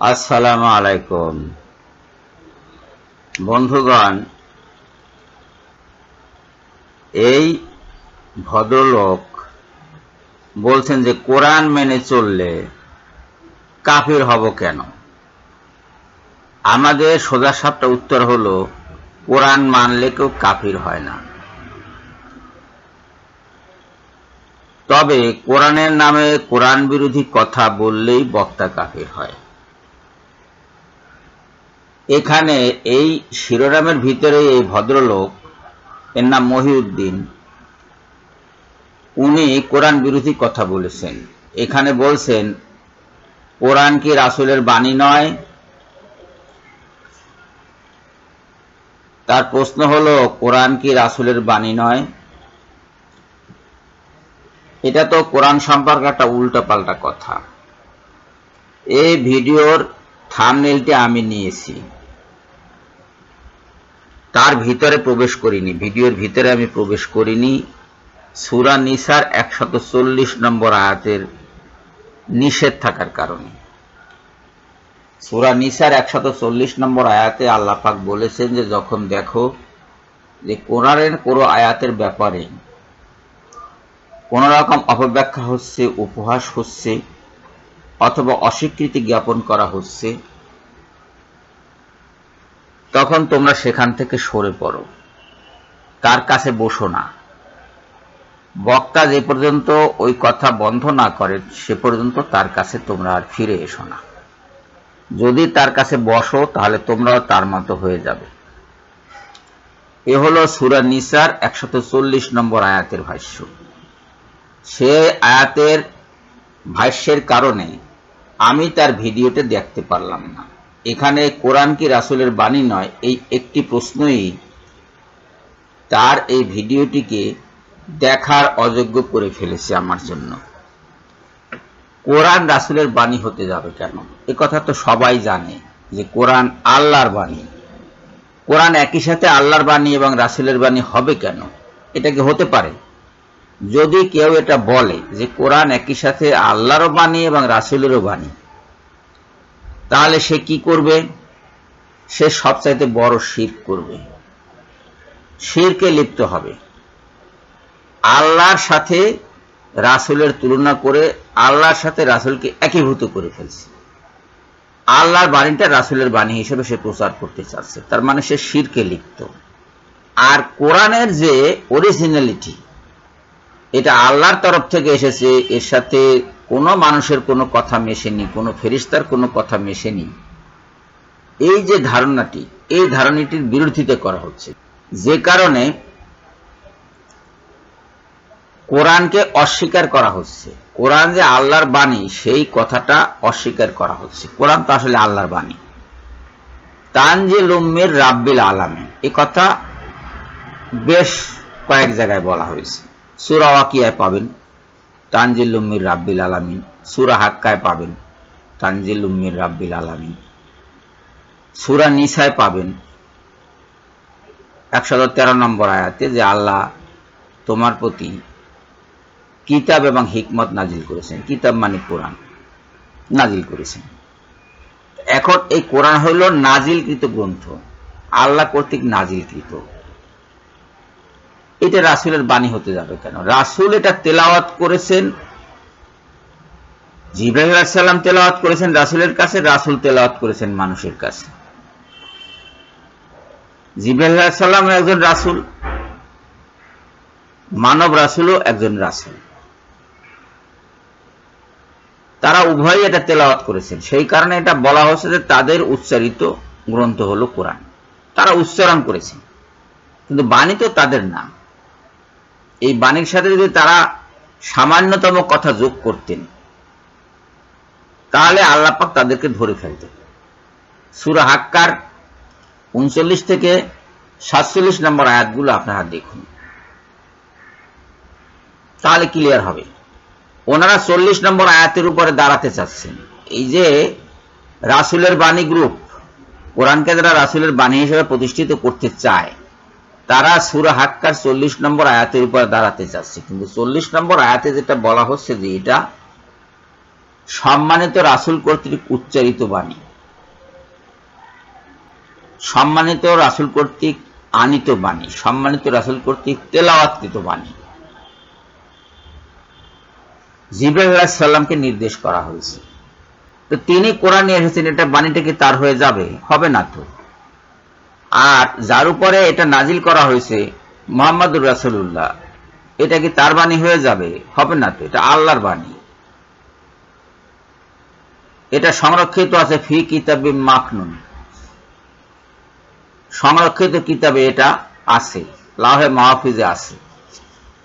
আসসালামু আলাইকুম। বন্ধুগণ, এই ভদ্রলোক বলছেন যে, কোরআন মেনে চললে কাফির হব কেন? আমাদের সোজা সাপটা উত্তর হলো, কোরআন মানলে কেউ কাফির হয় না। তবে কোরআনের নামে কোরআন বিরোধী কথা বললেই বক্তা কাফির হয়। এখানে এই শিরোনামের ভিতরে এই ভদ্রলোক, এর নাম মহিউদ্দিন। উনি কোরআন বিরোধী কথা বলেছেন। এখানে বলছেন, কোরআন কি রাসুলের বাণী নয়? তার প্রশ্ন হলো, কোরআন কি রাসুলের বাণী নয়? এটা তো কোরআন সম্পর্কে একটা উল্টো পাল্টা কথা। এই ভিডিওর থামনেলটি আমি নিয়েছি। তার ভিতরে প্রবেশ করিনি। ভিডিওর ভিতরে আমি প্রবেশ করিনি। সুরা নিসার একশত চল্লিশ নম্বর আয়াতের নিষেধ থাকার কারণে। সুরা নিসার একশত চল্লিশ নম্বর আয়াতে আল্লাহ পাক বলেছেন যে, যখন দেখো যে কোরআনের কোনো আয়াতের ব্যাপারে কোন রকম অপব্যাখ্যা হচ্ছে, উপহাস হচ্ছে অথবা অস্বীকৃতি জ্ঞাপন করা হচ্ছে তখন তোমরা সেখান থেকে সরে পড়ো। তার কাছে বসো না। বক্তা যে পর্যন্ত ওই কথা বন্ধ না করে, সে পর্যন্ত তার কাছে তোমরা আর ফিরে এসো না। যদি তার কাছে বসো, তাহলে তোমরাও তার মতো হয়ে যাবে। এ হলো সুরা নিসার একশত চল্লিশ নম্বর আয়াতের ভাষ্য। সে আয়াতের ভাষ্যের কারণে আমি তার ভিডিওতে দেখতে পারলাম না। এখানে কোরআন কি রাসুলের বাণী নয়, এই একটি প্রশ্নই তার এই ভিডিওটিকে দেখার অযোগ্য করে ফেলেছে আমার জন্য। কোরআন রাসুলের বাণী হতে যাবে কেন? এ কথা তো সবাই জানে যে কোরআন আল্লাহর বাণী। কোরআন একই সাথে আল্লাহর বাণী এবং রাসুলের বাণী হবে কেন? এটা কি হতে পারে? যদি কেউ এটা বলে যে কোরআন একই সাথে আল্লাহরও বাণী এবং রাসুলেরও বাণী তাহলে সে কি করবে? সে সবচাইতে বড় শির করবে। শিরকে লিপ্ত হবে। আল্লাহর সাথে রাসুলের তুলনা করে আল্লাহর সাথে রাসুলকে একীভূত করে ফেলছে। আল্লাহর বাণীটা রাসুলের বাণী হিসেবে সে প্রচার করতে চাচ্ছে। তার মানে সে শিরকে লিপ্ত। আর কোরআনের যে অরিজিনালিটি এটা আল্লাহর তরফ থেকে এসেছে, এর সাথে কোনো মানুষের কোনো কথা মেশেনি, কোনো ফেরিস্তার কোনো কথা মেশেনি। এই যে ধারণাটি, এই ধারণাটির বিরোধিতা করা হচ্ছে। যে কারণে কোরআনকে অস্বীকার করা হচ্ছে। কোরআন যে আল্লাহর বাণী, সেই কথাটা অস্বীকার করা হচ্ছে। কোরআন তো আসলে আল্লাহর বাণী। তানজিল উম্মের রাব্বিল আলামে এ কথা বেশ কয়েক জায়গায় বলা হয়েছে। সুরা ওয়াকিয়ায় পাবেন। তানজিল উম্মির রাব্বিল আলামিন। সুরা হাক্কায় পাবেন। তানজিল উম্মির রাব্বিল আলামিন। সুরা নিসায় পাবেন। একশত তেরো নম্বর আয়াতে যে আল্লাহ তোমার প্রতি কিতাব এবং হিকমত নাজিল করেছেন। কিতাব মানে কোরআন। নাজিল করেছেন। এখন এই কোরআন হইল নাজিলকৃত গ্রন্থ। আল্লাহ কর্তৃক নাজিলকৃত। এটা রাসুলের বাণী হতে যাবে কেন? রাসুল এটা তেলাওয়াত করেছেন জিব্রাহিম সাল্লাম তেলাওয়াত করেছেন রাসুলের কাছে, রাসুল তেলাওয়াত করেছেন মানুষের কাছে। জিব্রাহিম সাল্লাম একজন রাসুল, মানব রাসুলও একজন রাসুল। তারা উভয়ই এটা তেলাওয়াত করেছেন। সেই কারণে এটা বলা হয়েছে যে তাদের উচ্চারিত গ্রন্থ হলো কোরআন। তারা উচ্চারণ করেছেন, কিন্তু বাণী তো তাদের না। এই বাণীর সাথে যদি তারা সামান্যতম কথা যোগ করতেন, তাহলে আল্লাপাক তাদেরকে ধরে ফেলতেন। সুরা হাক্কার উনচল্লিশ থেকে সাতচল্লিশ নম্বর আয়াতগুলো আপনারা দেখুন। তাহলে ক্লিয়ার হবে। ওনারা চল্লিশ নম্বর আয়াতের উপরে দাঁড়াতে চাচ্ছেন। এই যে রাসুলের বাণী গ্রুপ কোরআনকে যারা রাসুলের বাণী হিসেবে প্রতিষ্ঠিত করতে চায় তারা সুরা হাক্কার চল্লিশ নম্বর আয়াতের উপরে দাঁড়াতে চাচ্ছে। কিন্তু চল্লিশ নম্বর আয়াতে যেটা বলা হচ্ছে যে এটা সম্মানিত রাসূল কর্তৃক উচ্চারিত বাণী। সম্মানিত রাসূল কর্তৃক আনিত বাণী, সম্মানিত রাসুল কর্তৃক তেলাওয়াতকৃত বাণী। জিব্রাইল আলাইহিস সালামকে নির্দেশ করা হয়েছে। তো তিনি কোরআন এসেছেন, এটা বাণীটা কি তার হয়ে যাবে? হবে না তো। আর যার উপরে এটা নাজিল করা হয়েছে মোহাম্মদুর রাসূলুল্লাহ, এটা কি তার বাণী হয়ে যাবে? হবে না তো, এটা আল্লাহর বাণী। এটা সংরক্ষিত আছে ফি কিতাবে মাখনুন সংরক্ষিত কিতাবে এটা আছে, লাহে মাহফিজে আছে।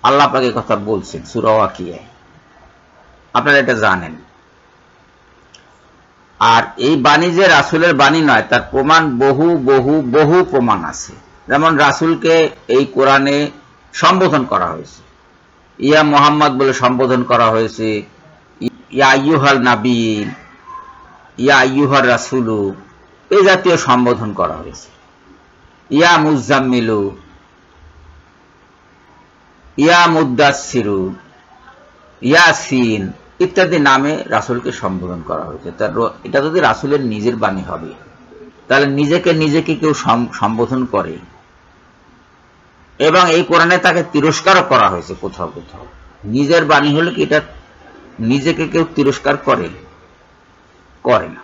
আল্লাহ পাকে কথা বলছেন সুরাওয়া কি আপনারা এটা জানেন। আর এই বাণী যে রাসুলের বাণী নয়, তার প্রমাণ বহু বহু বহু প্রমাণ আছে। যেমন রাসুলকে এই কোরআনে সম্বোধন করা হয়েছে। ইয়া মোহাম্মদ বলে সম্বোধন করা হয়েছে, ইয়া ইউহাল নাবিন ইয়া ইউহার রাসুলু এই জাতীয় সম্বোধন করা হয়েছে। ইয়া মুজাম্মিলু, ইয়া মুদাসিরু ইয়াসিন ইত্যাদি নামে রাসুলকে সম্বোধন করা হয়েছে। তার এটা যদি রাসুলের নিজের বাণী হবে, তাহলে নিজেকে নিজেকে কেউ সম্বোধন করে। এবং এই কোরআনে তাকে তিরস্কারও করা হয়েছে কোথাও কোথাও। নিজের বাণী হলে কি, এটা নিজেকে কেউ তিরস্কার করে? করে না।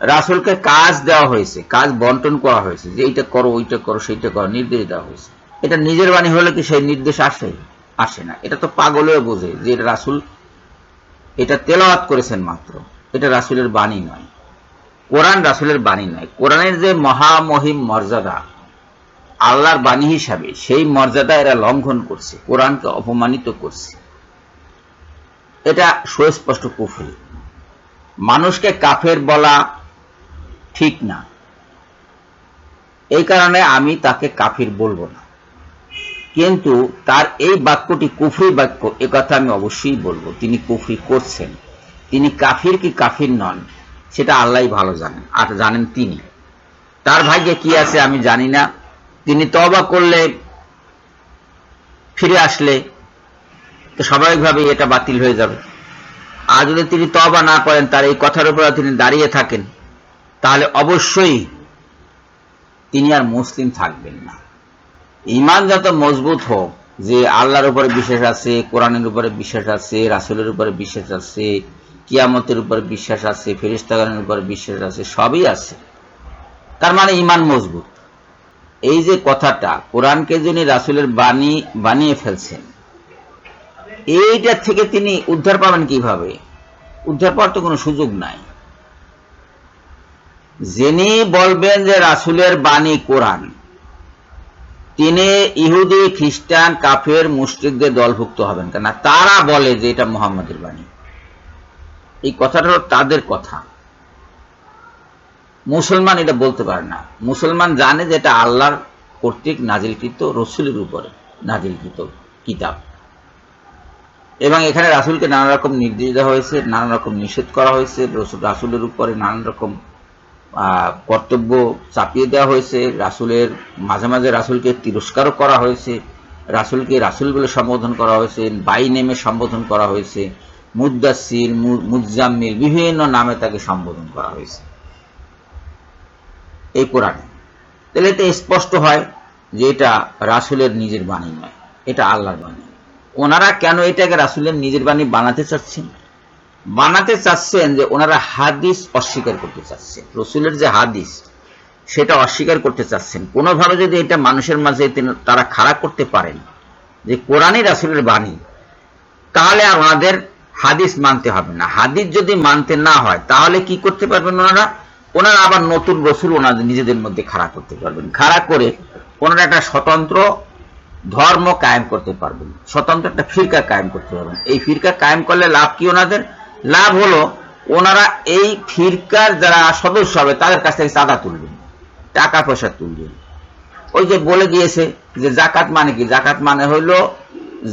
রাসুলকে কাজ দেওয়া হয়েছে, কাজ বন্টন করা হয়েছে, যে এইটা করো, ওইটা করো, সেইটা করো, নির্দেশ দেওয়া হয়েছে। এটা নিজের বাণী হলে কি, সেই নির্দেশ আসে আসে না। এটা তো পাগলেও বোঝে যে রাসুল এটা তেলাওয়াত করেছেন মাত্র। এটা রাসুলের বাণী নয়। কোরআন রাসুলের বাণী নয়। কোরআনের যে মহামহিম মর্যাদা, আল্লাহর বাণী হিসাবে সেই মর্যাদা এরা লঙ্ঘন করছে, কোরআনকে অপমানিত করছে। এটা সুস্পষ্ট কুফরি। মানুষকে কাফের বলা ঠিক না। এই কারণে আমি তাকে কাফির বলব না। কিন্তু তার এই বাক্যটি কুফরি বাক্য, এ কথা আমি অবশ্যই বলব, তিনি কুফরি করছেন। তিনি কাফির কি কাফির নন, সেটা আল্লাহ ভালো জানেন, আর জানেন তিনি। তার ভাগ্যে কি আছে আমি জানি না। তিনি তবা করলে, ফিরে আসলে, তো স্বাভাবিকভাবে এটা বাতিল হয়ে যাবে। আর যদি তিনি তবা না করেন, তার এই কথার উপরে তিনি দাঁড়িয়ে থাকেন, তাহলে অবশ্যই তিনি আর মুসলিম থাকবেন না। ইমান যত মজবুত হোক, যে আল্লাহর উপরে বিশ্বাস আছে, কোরআনের উপরে বিশ্বাস আছে, রাসুলের উপরে বিশ্বাস আছে, কিয়ামতের উপরে বিশ্বাস আছে ফেরিস্তাগানের উপরে বিশ্বাস আছে, সবই আছে। তার মানে ইমান মজবুত। এই যে কথাটা, কোরআনকে যিনি রাসুলের বাণী, বানিয়ে ফেলছেন, এইটা থেকে তিনি উদ্ধার পাবেন কীভাবে? উদ্ধার পাওয়ার তো কোনো সুযোগ নাই। যিনি বলবেন যে রাসুলের বাণী কোরআন তিনি ইহুদি, খ্রিস্টান, কাফের মুসলিকদের দলভুক্ত হবেন। কেন তারা বলে যে এটা মোহাম্মদের বাণী। এই কথাটা তাদের কথা। মুসলমান এটা বলতে পারে না। মুসলমান জানে যে এটা আল্লাহর কর্তৃক নাজিলকৃত, রসুলের উপরে নাজিলকৃত কিতাব। এবং এখানে রাসুলকে নানা রকম নির্দেশ দেওয়া হয়েছে নানা রকম নিষেধ করা হয়েছে, রসুল রাসুলের উপরে নানান রকম কর্তব্য চাপিয়ে দেওয়া হয়েছে। রাসুলের, মাঝে মাঝে রাসুলকে তিরস্কারও করা হয়েছে। রাসুলকে রাসুল বলে সম্বোধন করা হয়েছে, বাই নেমে সম্বোধন করা হয়েছে। মুদাসির মুজাম্মিল বিভিন্ন নামে তাকে সম্বোধন করা হয়েছে। এই কোরআনে। তাহলে এটা স্পষ্ট হয় যে এটা রাসুলের নিজের বাণী নয়, এটা আল্লাহর বাণী। ওনারা কেন এটাকে রাসুলের নিজের বাণী বানাতে চাচ্ছেন? বানাতে চাচ্ছেন যে ওনারা হাদিস অস্বীকার করতে চাচ্ছেন। রসুলের যে হাদিস, সেটা অস্বীকার করতে চাচ্ছেন। কোনোভাবে যদি এটা মানুষের মাঝে তারা খারাপ করতে পারেন যে কোরআনই রাসুলের বাণী, তাহলে আর ওনাদের হাদিস মানতে হবে না। হাদিস যদি মানতে না হয়, তাহলে কি করতে পারবেন ওনারা? ওনারা আবার নতুন রসুল ওনাদের নিজেদের মধ্যে খাড়া করতে পারবেন। খাড়া করে ওনারা একটা স্বতন্ত্র ধর্ম কায়েম করতে পারবেন। স্বতন্ত্র একটা ফিরকা কায়েম করতে পারবেন। এই ফিরকা কায়েম করলে লাভ কি ওনাদের? লাভ হলো ওনারা এই ফিরকার যারা সদস্য হবে, তাদের কাছ থেকে চাঁদা তুলবেন, টাকা পয়সা তুলবেন। ওই যে বলে দিয়েছে যে জাকাত মানে কি? জাকাত মানে হইল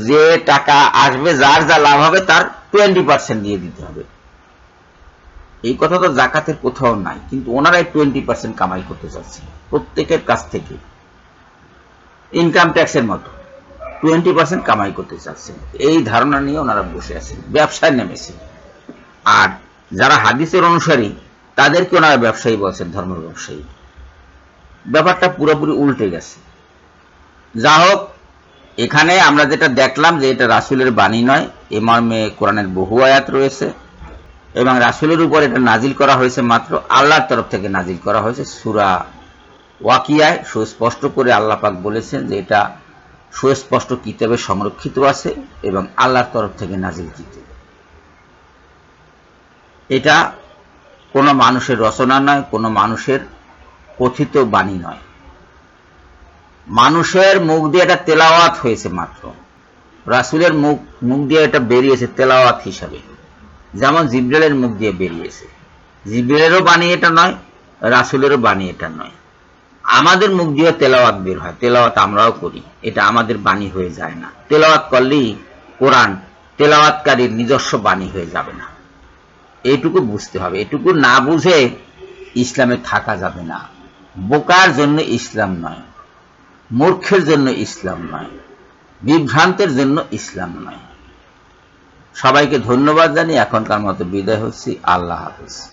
যে টাকা আসবে, যার যা লাভ হবে তার টোয়েন্টি পার্সেন্ট দিয়ে দিতে হবে। এই কথা তো জাকাতের কোথাও নাই, কিন্তু ওনারাই টোয়েন্টি পার্সেন্ট কামাই করতে চাচ্ছে প্রত্যেকের কাছ থেকে। ইনকাম ট্যাক্সের মতো টোয়েন্টি পার্সেন্ট কামাই করতে চাচ্ছেন। এই ধারণা নিয়ে ওনারা বসে আছেন, ব্যবসায় নেমেছেন। আর যারা হাদিসের অনুসারী, তাদেরকে ওনারা ব্যবসায়ী বলছেন ধর্ম ব্যবসায়ী। ব্যাপারটা পুরোপুরি উল্টে গেছে। যা হোক, এখানে আমরা যেটা দেখলাম যে এটা রাসুলের বাণী নয়, এ মর্মে কোরআনের বহু আয়াত রয়েছে, এবং রাসুলের উপর এটা নাজিল করা হয়েছে মাত্র, আল্লাহর তরফ থেকে নাজিল করা হয়েছে সুরা ওয়াকিয়ায়। সুস্পষ্ট করে আল্লাহ পাক বলেছেন যে এটা সুস্পষ্ট কিতাবে সংরক্ষিত আছে এবং আল্লাহর তরফ থেকে নাজিল কিতাব। এটা কোনো মানুষের রচনা নয়, কোনো মানুষের কথিত বাণী নয়। মানুষের মুখ দিয়ে এটা তেলাওয়াত হয়েছে মাত্র। রাসুলের মুখ মুখ দিয়ে এটা বেরিয়েছে তেলাওয়াত হিসাবে। যেমন জিব্রেলের মুখ দিয়ে বেরিয়েছে। জিব্রেলেরও বাণী এটা নয়, রাসুলেরও বাণী এটা নয়। আমাদের মুখ দিয়ে তেলাওয়াত বের হয়, তেলাওয়াত আমরাও করি, এটা আমাদের বাণী হয়ে যায় না। তেলাওয়াত করলেই কোরআন তেলাওয়াতকারীর নিজস্ব বাণী হয়ে যাবে না। এইটুকু বুঝতে হবে। এটুকু না বুঝে ইসলামে থাকা যাবে না। বোকার জন্য ইসলাম নয়, মূর্খের জন্য ইসলাম নয়, বিভ্রান্তের জন্য ইসলাম নয়। সবাইকে ধন্যবাদ জানিয়ে এখনকার মতো বিদায় হচ্ছি। আল্লাহ হাফিজ।